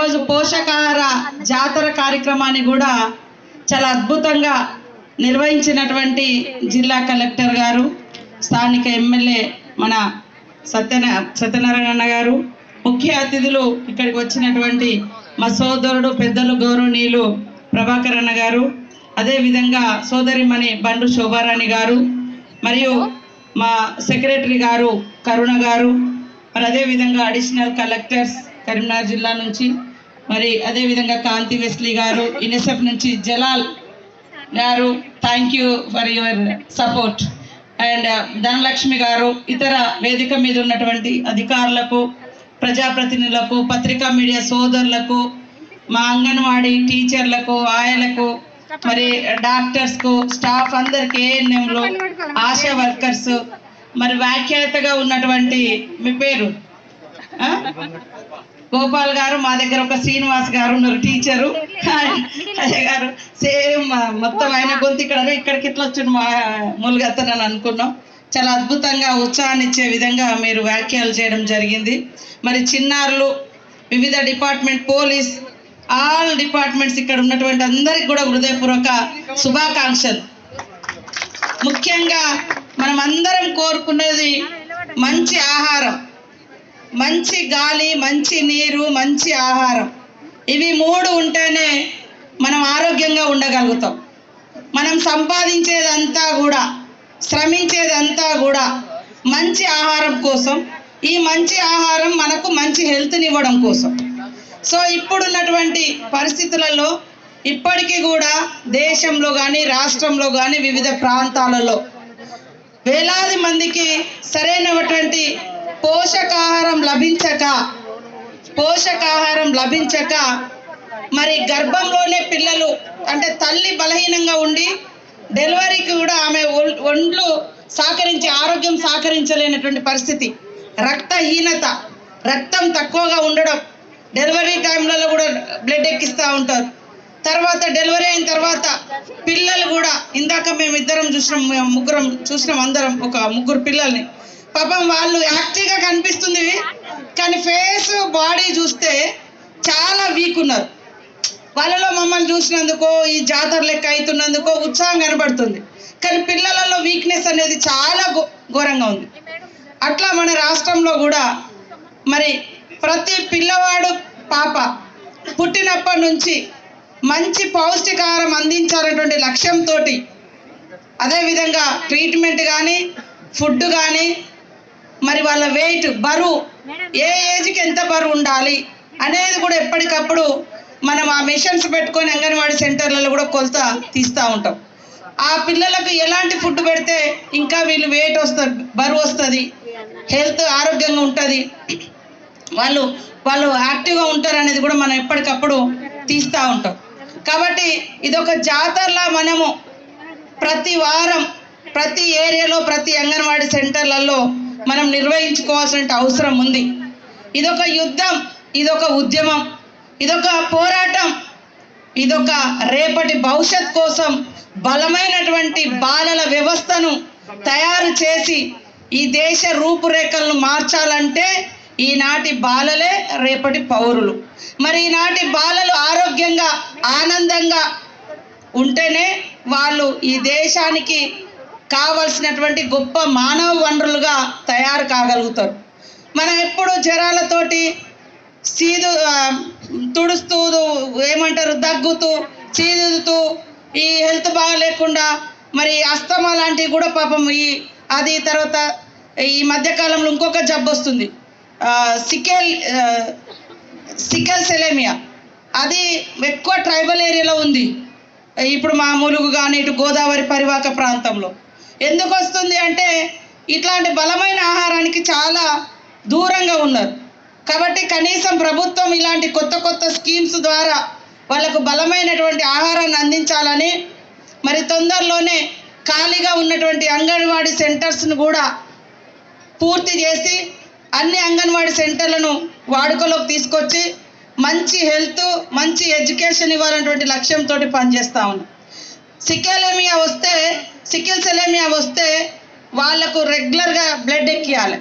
ఈరోజు పోషకాహార జాతర కార్యక్రమాన్ని కూడా చాలా అద్భుతంగా నిర్వహించినటువంటి జిల్లా కలెక్టర్ గారు స్థానిక ఎమ్మెల్యే మన సత్యన సత్యనారాయణ గారు ముఖ్య అతిథులు ఇక్కడికి వచ్చినటువంటి మా సోదరుడు పెద్దలు గౌరవనీయులు ప్రభాకర్ అన్న గారు అదేవిధంగా సోదరిమణి బండు శోభారాణి గారు మరియు మా సెక్రటరీ గారు కరుణ గారు మరి అదేవిధంగా అడిషనల్ కలెక్టర్స్ కరీంనగర్ జిల్లా నుంచి మరి అదేవిధంగా కాంతి వెస్లీ గారు యునిసెఫ్ నుంచి జలాల్ గారు thank you for your support and Dhanalakshmi గారు ఇతర వేదిక మీద ఉన్నటువంటి అధికారులకు ప్రజాప్రతినిధులకు పత్రికా మీడియా సోదరులకు మా అంగన్వాడీ టీచర్లకు ఆయలకు మరి డాక్టర్స్కు స్టాఫ్ అందరికి ఏఎన్ఎంలు ఆశా వర్కర్స్ మరి వ్యాఖ్యాతగా ఉన్నటువంటి మీ పేరు? గోపాల్ గారు మా దగ్గర ఒక శ్రీనివాస్ గారు ఉన్నారు టీచరు. అజయ్ గారు సేమ్ మొత్తం ఆయన గొంతు ఇక్కడ ఇక్కడికి ఇట్లా వచ్చిండు మా మూలుగత్తనని అనుకున్నాం. చాలా అద్భుతంగా ఉత్సాహాన్ని ఇచ్చే విధంగా మీరు వ్యాఖ్యలు చేయడం జరిగింది. మరి చిన్నారులు వివిధ డిపార్ట్మెంట్ పోలీస్ ఆల్ డిపార్ట్మెంట్స్ ఇక్కడ ఉన్నటువంటి అందరికి కూడా హృదయపూర్వక శుభాకాంక్షలు. ముఖ్యంగా మనం అందరం కోరుకునేది మంచి ఆహారం. మంచి గాలి మంచి నీరు మంచి ఆహారం. ఇవి మూడు ఉంటేనే మనం ఆరోగ్యంగా ఉండగలుగుతాం. మనం సంపాదించేదంతా కూడా శ్రమించేదంతా కూడా మంచి ఆహారం కోసం ఈ మంచి ఆహారం మనకు మంచి హెల్త్ని ఇవ్వడం కోసం. సో ఇప్పుడున్నటువంటి పరిస్థితులలో ఇప్పటికీ కూడా దేశంలో కానీ రాష్ట్రంలో కానీ వివిధ ప్రాంతాలలో వేలాది మందికి సరైనటువంటి పోషకాహారం లభించక పోషకాహారం లభించక మరి గర్భంలోనే పిల్లలు అంటే తల్లి బలహీనంగా ఉండి డెలివరీకి కూడా ఆమె ఒండ్లు సహకరించి ఆరోగ్యం సహకరించలేనటువంటి పరిస్థితి. రక్తహీనత రక్తం తక్కువగా ఉండడం. డెలివరీ టైంలలో కూడా బ్లడ్ ఎక్కిస్తూ ఉంటారు. తర్వాత డెలివరీ అయిన తర్వాత పిల్లలు కూడా ఇందాక మేము ఇద్దరం చూసినాం మేము ముగ్గురం చూసినాం అందరం ఒక ముగ్గురు పిల్లల్ని. పాపం వాళ్ళు యాక్టివ్గా కనిపిస్తుంది. కానీ ఫేస్ బాడీ చూస్తే చాలా వీక్ ఉన్నారు. వాళ్ళలో మమ్మల్ని చూసినందుకో ఈ జాతర లెక్క అవుతున్నందుకో ఉత్సాహం కనబడుతుంది. కానీ పిల్లలలో వీక్నెస్ అనేది చాలా ఘోరంగా ఉంది. అట్లా మన రాష్ట్రంలో కూడా మరి ప్రతి పిల్లవాడు పాప పుట్టినప్పటి నుంచి మంచి పౌష్టికాహారం అందించాలనేటువంటి లక్ష్యంతో అదేవిధంగా ట్రీట్మెంట్ కానీ ఫుడ్ కానీ మరి వాళ్ళ వెయిట్ బరువు. ఏ ఏజ్కి ఎంత బరువు ఉండాలి అనేది కూడా ఎప్పటికప్పుడు మనం ఆ మిషన్స్ పెట్టుకొని అంగన్వాడీ సెంటర్లలో కూడా కొలత తీస్తూ ఉంటాం. ఆ పిల్లలకు ఎలాంటి ఫుడ్ పెడితే ఇంకా వీళ్ళు వెయిట్ వస్తుంది బరువు వస్తుంది హెల్త్ ఆరోగ్యంగా ఉంటుంది వాళ్ళు వాళ్ళు యాక్టివ్గా ఉంటారు అనేది కూడా మనం ఎప్పటికప్పుడు తీస్తూ ఉంటాం. కాబట్టి ఇదొక జాతరలా మనము ప్రతి వారం ప్రతి ఏరియాలో ప్రతి అంగన్వాడీ సెంటర్లలో మనం నిర్వహించుకోవాల్సిన అవసరం ఉంది. ఇదొక యుద్ధం ఇదొక ఉద్యమం ఇదొక పోరాటం ఇదొక రేపటి భవిష్యత్ కోసం బలమైనటువంటి బాలల వ్యవస్థను తయారు చేసి ఈ దేశ రూపురేఖలను మార్చాలంటే ఈనాటి బాలలే రేపటి పౌరులు. మరి ఈనాటి బాలలు ఆరోగ్యంగా ఆనందంగా ఉంటేనే వాళ్ళు ఈ దేశానికి కావలసినటువంటి గొప్ప మానవ వనరులుగా తయారు కాగలుగుతారు. మనం ఎప్పుడు జ్వరాలతోటి సీదు తుడుస్తూ ఏమంటారు దగ్గుతూ సీదుతూ ఈ హెల్త్ బాగాలేకుండా మరి అస్తమా లాంటివి కూడా పాపం ఈ అది తర్వాత ఈ మధ్యకాలంలో ఇంకొక జబ్బు వస్తుంది. సికెల్ సికెల్ సెలేమియా. అది ఎక్కువ ట్రైబల్ ఏరియాలో ఉంది. ఇప్పుడు మా ములుగు కానీ ఇటు గోదావరి పరివాహక ప్రాంతంలో. ఎందుకు వస్తుంది అంటే ఇట్లాంటి బలమైన ఆహారానికి చాలా దూరంగా ఉన్నారు. కాబట్టి కనీసం ప్రభుత్వం ఇలాంటి కొత్త కొత్త స్కీమ్స్ ద్వారా వాళ్ళకు బలమైనటువంటి ఆహారాన్ని అందించాలని మరి తొందరలోనే ఖాళీగా ఉన్నటువంటి అంగన్వాడీ సెంటర్స్ను కూడా పూర్తి చేసి అన్ని అంగన్వాడీ సెంటర్లను వాడుకలోకి తీసుకొచ్చి మంచి హెల్త్ మంచి ఎడ్యుకేషన్ ఇవ్వాలన్నటువంటి లక్ష్యంతో పనిచేస్తా ఉన్నాం. సికెలమియా వస్తే సికిల్ సెలేమియా వస్తే వాళ్ళకు రెగ్యులర్గా బ్లడ్ ఎక్కియాలి.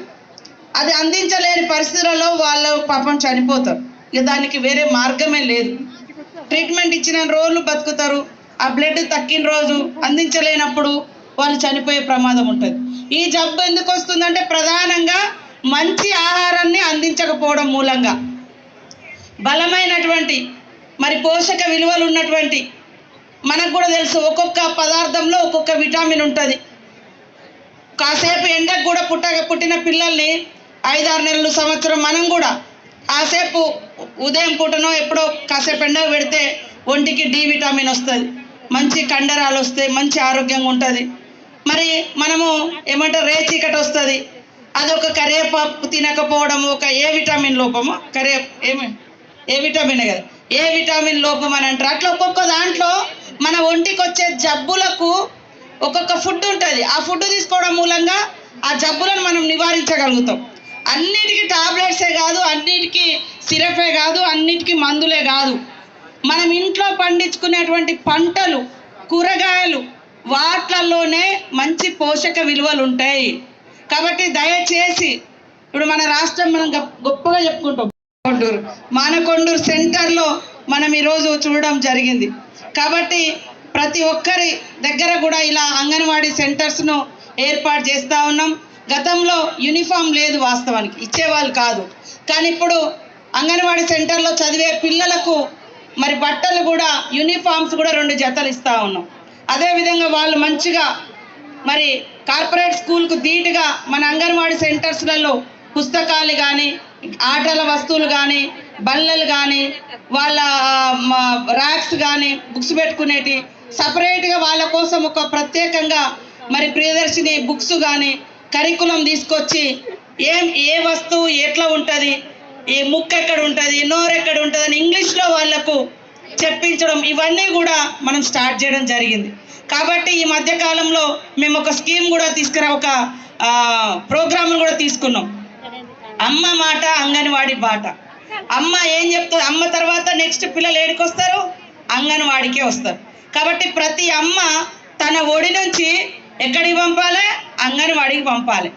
అది అందించలేని పరిస్థితులలో వాళ్ళు పాపం చనిపోతారు. ఇక దానికి వేరే మార్గమే లేదు. ట్రీట్మెంట్ ఇచ్చిన రోజులు బతుకుతారు. ఆ బ్లడ్ తక్కిన రోజు అందించలేనప్పుడు వాళ్ళు చనిపోయే ప్రమాదం ఉంటుంది. ఈ జబ్బు ఎందుకు వస్తుందంటే ప్రధానంగా మంచి ఆహారాన్ని అందించకపోవడం మూలంగా. బలమైనటువంటి మరి పోషక విలువలు ఉన్నటువంటి మనకు కూడా తెలుసు ఒక్కొక్క పదార్థంలో ఒక్కొక్క విటామిన్ ఉంటుంది. కాసేపు ఎండకు కూడా పుట్ట పుట్టిన పిల్లల్ని ఐదారు నెలలు సంవత్సరం మనం కూడా కాసేపు ఉదయం పూటనో ఎప్పుడో కాసేపు ఎండ పెడితే ఒంటికి డి విటామిన్ వస్తుంది. మంచి కండరాలు వస్తాయి మంచి ఆరోగ్యంగా ఉంటుంది. మరి మనము ఏమంటారు రే చీకటి వస్తుంది. అదొక కరివేపాకు తినకపోవడం ఒక ఏ విటామిన్ లోపము? కరే ఏమి? ఏ విటమిన్ కదా. ఏ విటమిన్ లోపం అని అంటారు. అట్లా ఒక్కొక్క దాంట్లో మన ఒంటికి వచ్చే జబ్బులకు ఒక్కొక్క ఫుడ్ ఉంటుంది. ఆ ఫుడ్ తీసుకోవడం మూలంగా ఆ జబ్బులను మనం నివారించగలుగుతాం. అన్నిటికీ టాబ్లెట్సే కాదు అన్నిటికీ సిరపే కాదు అన్నిటికీ మందులే కాదు. మనం ఇంట్లో పండించుకునేటువంటి పంటలు కూరగాయలు వాట్లలోనే మంచి పోషక విలువలు ఉంటాయి. కాబట్టి దయచేసి ఇప్పుడు మన రాష్ట్రం మనం గొప్ప- గొప్పగా చెప్పుకుంటాం. కొండూరు మానకొండూరు సెంటర్లో మనం ఈరోజు చూడడం జరిగింది. కాబట్టి ప్రతి ఒక్కరి దగ్గర కూడా ఇలా అంగన్వాడీ సెంటర్స్ను ఏర్పాటు చేస్తూ ఉన్నాం. గతంలో యూనిఫామ్ లేదు వాస్తవానికి ఇచ్చేవాళ్ళు కాదు. కానీ ఇప్పుడు అంగన్వాడీ సెంటర్లో చదివే పిల్లలకు మరి బట్టలు కూడా యూనిఫామ్స్ కూడా రెండు జతలు ఇస్తూ ఉన్నాం. అదేవిధంగా వాళ్ళు మంచిగా మరి కార్పొరేట్ స్కూల్కు ధీటుగా మన అంగన్వాడీ సెంటర్స్లలో పుస్తకాలు కానీ ఆటల వస్తువులు కానీ బల్లలు కానీ వాళ్ళ ర్యాక్స్ కానీ బుక్స్ పెట్టుకునేటి సపరేట్గా వాళ్ళ కోసం ఒక ప్రత్యేకంగా మరి ప్రియదర్శిని బుక్స్ కానీ కరికులం తీసుకొచ్చి ఏం ఏ వస్తువు ఎట్లా ఉంటుంది ఏ ముక్క ఎక్కడ ఉంటుంది నోరు ఎక్కడ ఉంటుంది అని ఇంగ్లీష్లో వాళ్ళకు చెప్పించడం ఇవన్నీ కూడా మనం స్టార్ట్ చేయడం జరిగింది. కాబట్టి ఈ మధ్య కాలంలో మేము ఒక స్కీమ్ కూడా తీసుకురా ఒక ప్రోగ్రామ్ కూడా తీసుకున్నాం. అమ్మ మాట అంగన్వాడి బాట అమ్మ ఏం చెప్తుంది? అమ్మ తర్వాత నెక్స్ట్ పిల్లలు ఏడికి వస్తారు? అంగన్వాడికే వస్తారు. కాబట్టి ప్రతి అమ్మ తన ఒడి నుంచి ఎక్కడికి పంపాలి? అంగన్వాడికి పంపాలి.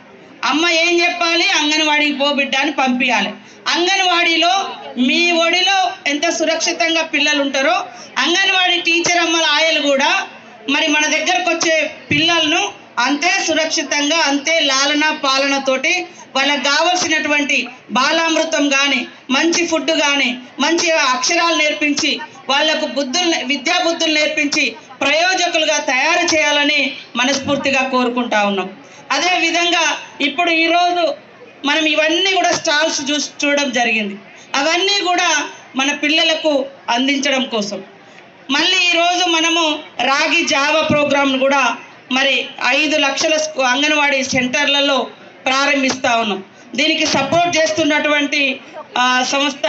అమ్మ ఏం చెప్పాలి? అంగన్వాడికి పో బిడ్డ అని పంపించాలి అంగన్వాడీలో మీ ఒడిలో ఎంత సురక్షితంగా పిల్లలు ఉంటారో అంగన్వాడీ టీచర్ అమ్మల ఆయలు కూడా మరి మన దగ్గరకు వచ్చే పిల్లలను అంతే సురక్షితంగా అంతే లాలన పాలనతోటి వాళ్ళకి కావలసినటువంటి బాలామృతం కానీ మంచి ఫుడ్ కానీ మంచి అక్షరాలు నేర్పించి వాళ్ళకు బుద్ధులు విద్యా బుద్ధులు నేర్పించి ప్రయోజకులుగా తయారు చేయాలని మనస్ఫూర్తిగా కోరుకుంటా ఉన్నాం. అదే విధంగా ఇప్పుడు ఈరోజు మనం ఇవన్నీ కూడా స్టాల్స్ చూసి చూడడం జరిగింది. అవన్నీ కూడా మన పిల్లలకు అందించడం కోసం. మళ్ళీ ఈరోజు మనము రాగి జావ ప్రోగ్రాంను కూడా మరి ఐదు లక్షల అంగన్వాడీ సెంటర్లలో ప్రారంభిస్తా ఉన్నాం. దీనికి సపోర్ట్ చేస్తున్నటువంటి సంస్థ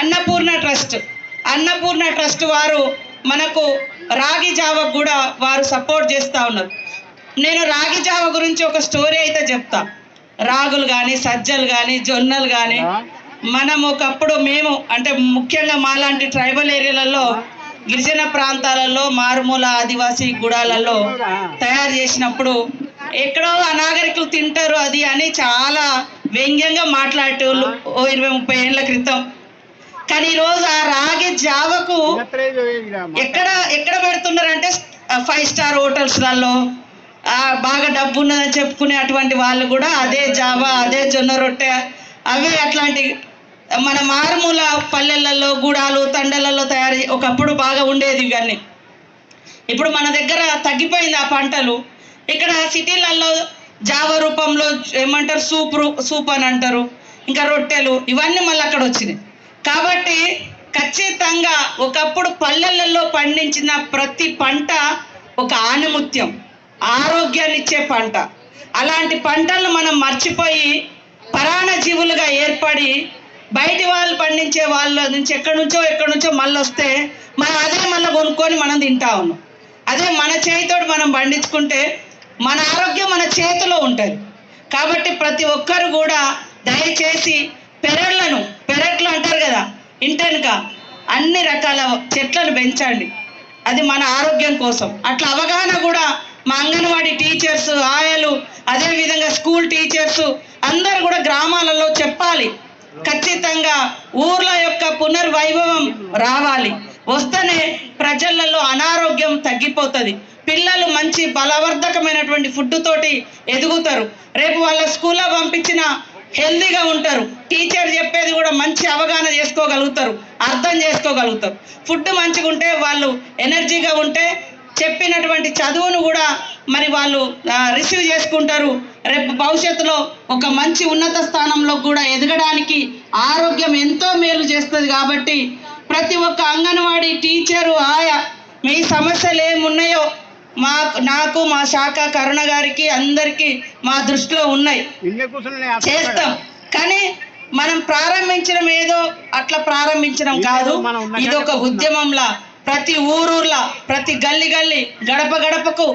అన్నపూర్ణ ట్రస్ట్. అన్నపూర్ణ ట్రస్ట్ వారు మనకు రాగి జావకు కూడా వారు సపోర్ట్ చేస్తూ ఉన్నారు. నేను రాగి జావ గురించి ఒక స్టోరీ అయితే చెప్తా. రాగులు కానీ సజ్జలు కానీ జొన్నలు కానీ మనం ఒకప్పుడు మేము అంటే ముఖ్యంగా మాలాంటి ట్రైబల్ ఏరియాలలో గిరిజన ప్రాంతాలలో మారుమూల ఆదివాసీ గుడాలలో తయారు చేసినప్పుడు ఎక్కడో అనాగరికులు తింటారు అది అని చాలా వ్యంగ్యంగా మాట్లాడేటోళ్ళు ఓ ఇరవై ముప్పై ఏళ్ళ క్రితం. కానీ ఈరోజు ఆ రాగి జావకు ఎక్కడ ఎక్కడ పెడుతున్నారంటే ఫైవ్ స్టార్ హోటల్స్లలో బాగా డబ్బు ఉన్నదని చెప్పుకునే అటువంటి వాళ్ళు కూడా అదే జావా అదే జొన్న రొట్టె అవే అట్లాంటి మన మారుమూల పల్లెలలో గూడాలు తండలలో తయారు ఒకప్పుడు బాగా ఉండేది ఇవన్నీ. ఇప్పుడు మన దగ్గర తగ్గిపోయింది ఆ పంటలు. ఇక్కడ సిటీలలో జావ రూపంలో ఏమంటారు? సూప్ రూ- సూప్ అని అంటారు. ఇంకా రొట్టెలు ఇవన్నీ మళ్ళీ అక్కడ వచ్చినాయి. కాబట్టి ఖచ్చితంగా ఒకప్పుడు పల్లెలలో పండించిన ప్రతి పంట ఒక ఆనిముత్యం ఆరోగ్యాన్ని ఇచ్చే పంట. అలాంటి పంటలను మనం మర్చిపోయి పరాణ జీవులుగా ఏర్పడి బయటి వాళ్ళు పండించే వాళ్ళ నుంచి ఎక్కడి నుంచో ఎక్కడి నుంచో మళ్ళీ వస్తే మనం అదే మళ్ళీ కొనుక్కొని మనం తింటా ఉన్నాం. అదే మన చేతితోటి మనం పండించుకుంటే మన ఆరోగ్యం మన చేతిలో ఉంటుంది. కాబట్టి ప్రతి ఒక్కరు కూడా దయచేసి పెరట్లను పెరట్లు అంటారు కదా ఇంటెనుక అన్ని రకాల చెట్లను పెంచండి. అది మన ఆరోగ్యం కోసం. అట్లా అవగాహన కూడా మా అంగన్వాడీ టీచర్స్ ఆయలు అదేవిధంగా స్కూల్ టీచర్స్ అందరు కూడా గ్రామాలలో చెప్పాలి. ఖచ్చితంగా ఊర్ల యొక్క పునర్వైభవం రావాలి. వస్తేనే ప్రజలలో అనారోగ్యం తగ్గిపోతుంది. పిల్లలు మంచి బలవర్ధకమైనటువంటి ఫుడ్ తోటి ఎదుగుతారు. రేపు వాళ్ళ స్కూల్లో పంపించిన హెల్దీగా ఉంటారు. టీచర్ చెప్పేది కూడా మంచి అవగాహన చేసుకోగలుగుతారు. అర్థం చేసుకోగలుగుతారు. ఫుడ్ మంచిగా ఉంటే వాళ్ళు ఎనర్జీగా ఉంటే చెప్పినటువంటి చదువును కూడా మరి వాళ్ళు రిసీవ్ చేసుకుంటారు. రేపు భవిష్యత్తులో ఒక మంచి ఉన్నత స్థానంలో కూడా ఎదగడానికి ఆరోగ్యం ఎంతో మేలు చేస్తుంది కాబట్టి ప్రతి ఒక్క అంగన్వాడీ టీచరు ఆయా మీ సమస్యలు ఏమున్నాయో మా నాకు మా శాఖ కరుణ గారికి అందరికీ మా దృష్టిలో ఉన్నాయి. చేస్తాం. కానీ మనం ప్రారంభించడం ఏదో అట్లా ప్రారంభించడం కాదు. ఇది ఒక ఉద్యమంలా. ప్రతి ఊరూర్లా ప్రతి గల్లి గల్లి గడప గడపకు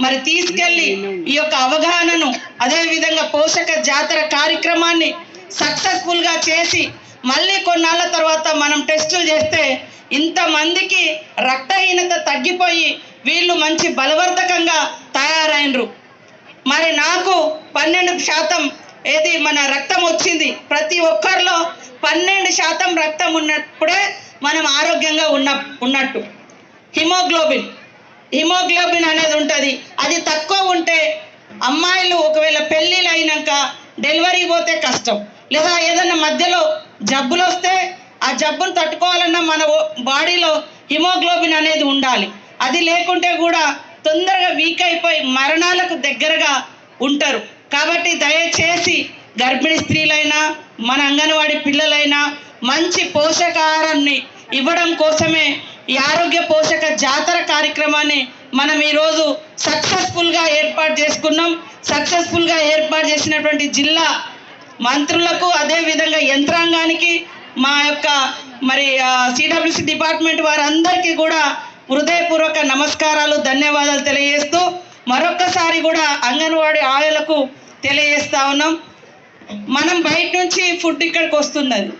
మరి తీసుకెళ్ళి ఈ యొక్క అవగాహనను అదేవిధంగా పోషక జాతర కార్యక్రమాన్ని సక్సెస్ఫుల్గా చేసి మళ్ళీ కొన్నాళ్ళ తర్వాత మనం టెస్టులు చేస్తే ఇంతమందికి రక్తహీనత తగ్గిపోయి వీళ్ళు మంచి బలవర్ధకంగా తయారైనరు. మరి నాకు పన్నెండు శాతం ఏది మన రక్తం వచ్చింది ప్రతి ఒక్కరిలో పన్నెండు శాతం రక్తం ఉన్నప్పుడే మనం ఆరోగ్యంగా ఉన్న ఉన్నట్టు. హిమోగ్లోబిన్. హిమోగ్లోబిన్ అనేది ఉంటుంది. అది తక్కువ ఉంటే అమ్మాయిలు ఒకవేళ పెళ్ళిళ్ళు అయినాక డెలివరీ పోతే కష్టం. లేదా ఏదైనా మధ్యలో జబ్బులు వస్తే ఆ జబ్బును తట్టుకోవాలన్నా మన బాడీలో హిమోగ్లోబిన్ అనేది ఉండాలి. అది లేకుంటే కూడా తొందరగా వీక్ అయిపోయి మరణాలకు దగ్గరగా ఉంటారు. కాబట్టి దయచేసి గర్భిణీ స్త్రీలైనా మన అంగన్వాడి పిల్లలైనా మంచి పోషకాహారాన్ని ఇవ్వడం కోసమే ఈ ఆరోగ్య పోషక జాతర కార్యక్రమాన్ని మనం ఈరోజు సక్సెస్ఫుల్గా ఏర్పాటు చేసుకున్నాం. సక్సెస్ఫుల్గా ఏర్పాటు చేసినటువంటి జిల్లా మంత్రులకు అదేవిధంగా యంత్రాంగానికి మా యొక్క మరి సిడబ్ల్యూసి డిపార్ట్మెంట్ వారందరికీ కూడా హృదయపూర్వక నమస్కారాలు ధన్యవాదాలు తెలియజేస్తూ మరొక్కసారి కూడా అంగన్వాడీ ఆయలకు తెలియజేస్తా ఉన్నాం. మనం బయట నుంచి ఫుడ్ ఇక్కడికి వస్తుంది అది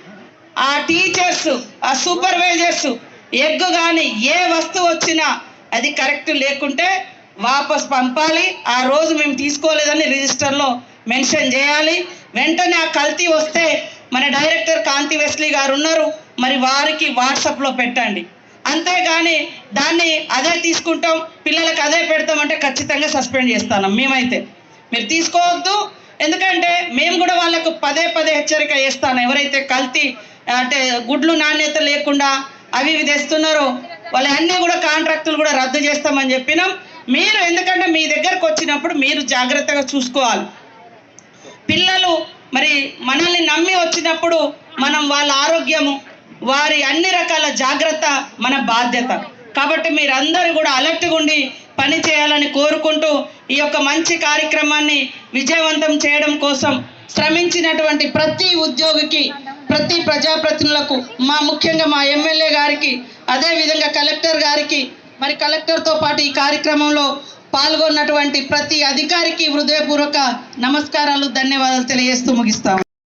ఆ టీచర్స్ ఆ సూపర్వైజర్స్ ఎగ్ కానీ ఏ వస్తువు వచ్చినా అది కరెక్ట్ లేకుంటే వాపస్ పంపాలి. ఆ రోజు మేము తీసుకోలేదని రిజిస్టర్లో మెన్షన్ చేయాలి. వెంటనే ఆ కల్తీ వస్తే మన డైరెక్టర్ కాంతి వెస్లీ గారు ఉన్నారు. మరి వారికి వాట్సాప్లో పెట్టండి. అంతేగాని దాన్ని అదే తీసుకుంటాం పిల్లలకు అదే పెడతామంటే ఖచ్చితంగా సస్పెండ్ చేస్తాను మేమైతే. మీరు తీసుకోవద్దు. ఎందుకంటే మేము కూడా వాళ్ళకు పదే పదే హెచ్చరిక చేస్తాను. ఎవరైతే కల్తీ అంటే గుడ్లు నాణ్యత లేకుండా అవి ఇవి తెస్తున్నారో. వాళ్ళన్నీ కూడా కాంట్రాక్టులు కూడా రద్దు చేస్తామని చెప్పినాం. మీరు ఎందుకంటే మీ దగ్గరకు వచ్చినప్పుడు మీరు జాగ్రత్తగా చూసుకోవాలి. పిల్లలు మరి మనల్ని నమ్మి వచ్చినప్పుడు మనం వాళ్ళ ఆరోగ్యము వారి అన్ని రకాల జాగ్రత్త మన బాధ్యత. కాబట్టి మీరందరూ కూడా అలర్ట్గా ఉండి పని చేయాలని కోరుకుంటూ ఈ యొక్క మంచి కార్యక్రమాన్ని విజయవంతం చేయడం కోసం శ్రమించినటువంటి ప్రతి ఉద్యోగికి ప్రతి ప్రజాప్రతినిధులకు మా ముఖ్యంగా మా ఎమ్మెల్యే గారికి అదేవిధంగా కలెక్టర్ గారికి మరి కలెక్టర్తో పాటు ఈ కార్యక్రమంలో పాల్గొన్నటువంటి ప్రతి అధికారికి హృదయపూర్వక నమస్కారాలు ధన్యవాదాలు తెలియజేస్తూ ముగిస్తాము.